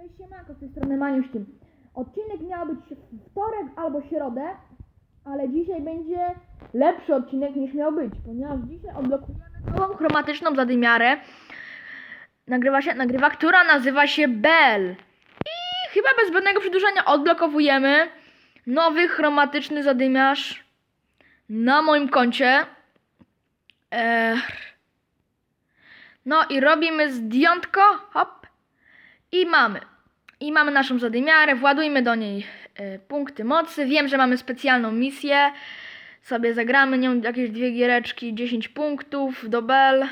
Cześć siemanko, z tej strony Maniusz Tym. Odcinek miał być wtorek albo środę, ale dzisiaj będzie lepszy odcinek niż miał być, ponieważ dzisiaj odblokujemy nową chromatyczną zadymiarę. Nagrywa się, nagrywa, która nazywa się Bell. I chyba bez zbędnego przedłużenia odblokowujemy nowy chromatyczny zadymiarz na moim koncie. No i robimy zdjątko, hop. I mamy. I mamy naszą zadymiarę, władujmy do niej e, punkty mocy. Wiem, że mamy specjalną misję. Sobie zagramy nią jakieś dwie giereczki, 10 punktów do Bell.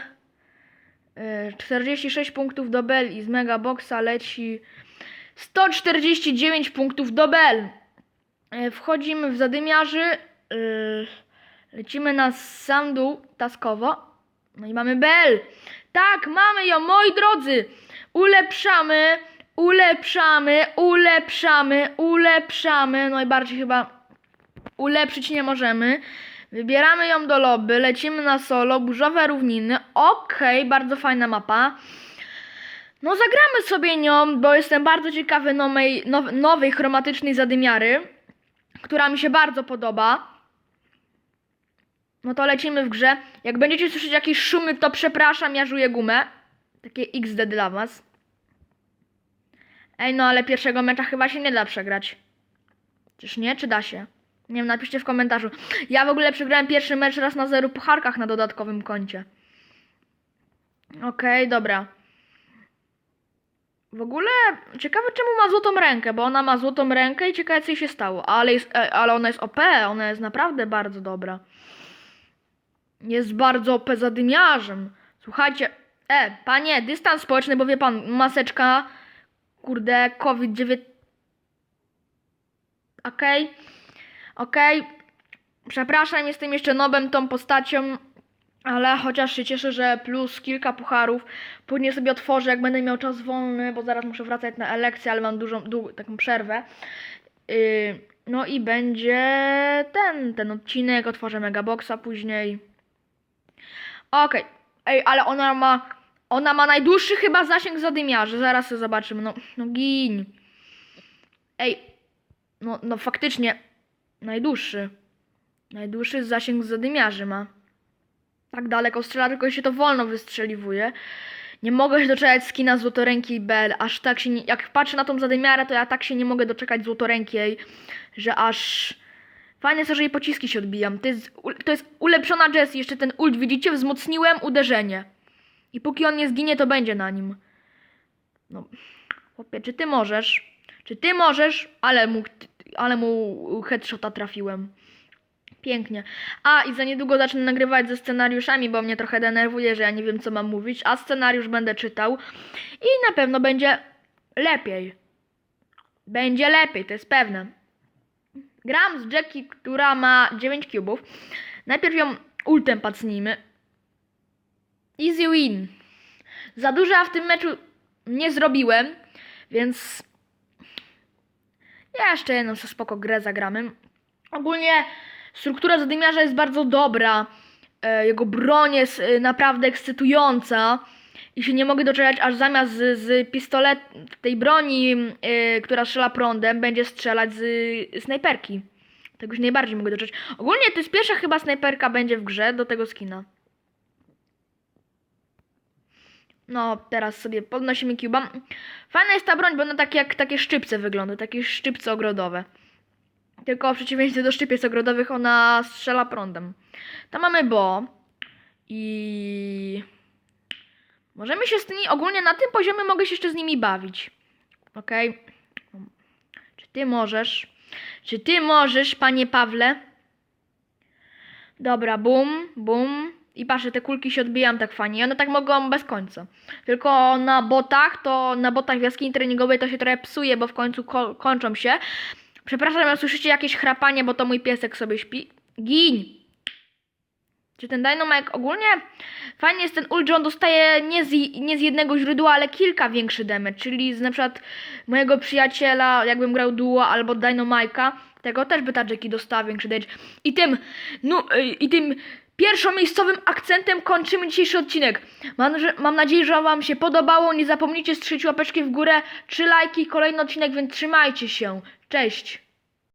E, 46 punktów do Bell i z Mega Boxa leci 149 punktów do Bell. E, wchodzimy w zadymiarzy. e, lecimy na sam dół taskowo. No i mamy Bell. Tak, mamy ją, moi drodzy. Ulepszamy, ulepszamy, ulepszamy, ulepszamy. Najbardziej chyba ulepszyć nie możemy. Wybieramy ją do lobby, lecimy na solo, burzowe równiny. Okej, bardzo fajna mapa. No zagramy sobie nią, bo jestem bardzo ciekawy nowej, now, nowej chromatycznej zadymiary, która mi się bardzo podoba. No to lecimy w grze. Jak będziecie słyszeć jakieś szumy, to przepraszam, ja żuję gumę. Takie XD dla was. Ej, no ale pierwszego mecza chyba się nie da przegrać. Czyż nie? Czy da się? Nie wiem, napiszcie w komentarzu. Ja w ogóle przegrałem pierwszy mecz raz na zero pucharkach na dodatkowym koncie. Okej, dobra. W ogóle ciekawe czemu ma złotą rękę, bo ona ma złotą rękę i ciekawe co jej się stało. Ale, jest, e, ale ona jest OP, ona jest naprawdę bardzo dobra. Jest bardzo OP zadymiarzem. Słuchajcie, e, panie, dystans społeczny, bo wie pan, maseczka, kurde, COVID-19. Okej, okej. Przepraszam, jestem jeszcze nobem tą postacią, ale chociaż się cieszę, że plus kilka pucharów. Później sobie otworzę, jak będę miał czas wolny, bo zaraz muszę wracać na elekcję, ale mam dużą, długą, taką przerwę. Yy, no i będzie ten, ten odcinek, otworzę Megaboxa później. Okej, ej, ale ona ma, ona ma najdłuższy chyba zasięg zadymiarzy, zaraz sobie zobaczymy, no, no gin. Ej, no, no faktycznie, najdłuższy. Najdłuższy zasięg zadymiarzy ma. Tak daleko strzela, tylko się to wolno wystrzeliwuje. Nie mogę się doczekać skina złotorękiej Bell, aż tak się nie, jak patrzę na tą zadymiarę, to ja tak się nie mogę doczekać złotorękiej, że aż... Fajne jest to, że jej pociski się odbijam. To jest, to jest ulepszona Jessie, jeszcze ten ult, widzicie? Wzmocniłem uderzenie. I póki on nie zginie, to będzie na nim. No, chłopie, czy ty możesz? Czy ty możesz? Ale mu, ale mu headshota trafiłem. Pięknie. A i za niedługo zacznę nagrywać ze scenariuszami, bo mnie trochę denerwuje, że ja nie wiem co mam mówić, a scenariusz będę czytał i na pewno będzie lepiej. Będzie lepiej, to jest pewne. Gram z Jackie, która ma 9 cubów. Najpierw ją ultem pacnijmy. Easy win. Za dużo ja w tym meczu nie zrobiłem, więc jeszcze jedną sobie spoko grę zagramy. Ogólnie struktura zadymiarza jest bardzo dobra. E, Jego broń jest e, naprawdę ekscytująca. I się nie mogę doczekać, aż zamiast z, z pistolet tej broni, e, która strzela prądem, będzie strzelać z y, snajperki. Tego się najbardziej mogę doczekać. Ogólnie to jest pierwsza chyba snajperka będzie w grze do tego skina. No, teraz sobie podnosimy cuba. Fajna jest ta broń, bo ona tak jak takie szczypce wygląda, takie szczypce ogrodowe. Tylko w przeciwieństwie do szczypiec ogrodowych ona strzela prądem. Tam mamy bo. I... Możemy się z tymi... Ogólnie na tym poziomie mogę się jeszcze z nimi bawić. Okej. Czy ty możesz? Czy ty możesz, panie Pawle? Dobra, bum, bum. I patrzę, te kulki się odbijam tak fajnie. I one tak mogą bez końca. Tylko na botach, to na botach w jaskini treningowej to się trochę psuje, bo w końcu ko- kończą się. Przepraszam, jak słyszycie jakieś chrapanie, bo to mój piesek sobie śpi. Gin! Czy ten Dynamite ogólnie fajnie jest ten ult, że on dostaje nie z, nie z jednego źródła, ale kilka większy damage, czyli z na przykład mojego przyjaciela, jakbym grał duo albo Dynamite'a, tego też by ta Jackie dostała większy damage. I tym, no, i tym pierwszomiejscowym akcentem kończymy dzisiejszy odcinek. Mam, że, mam nadzieję, że Wam się podobało. Nie zapomnijcie strzelić łapeczki w górę, trzy lajki, kolejny odcinek, więc trzymajcie się. Cześć!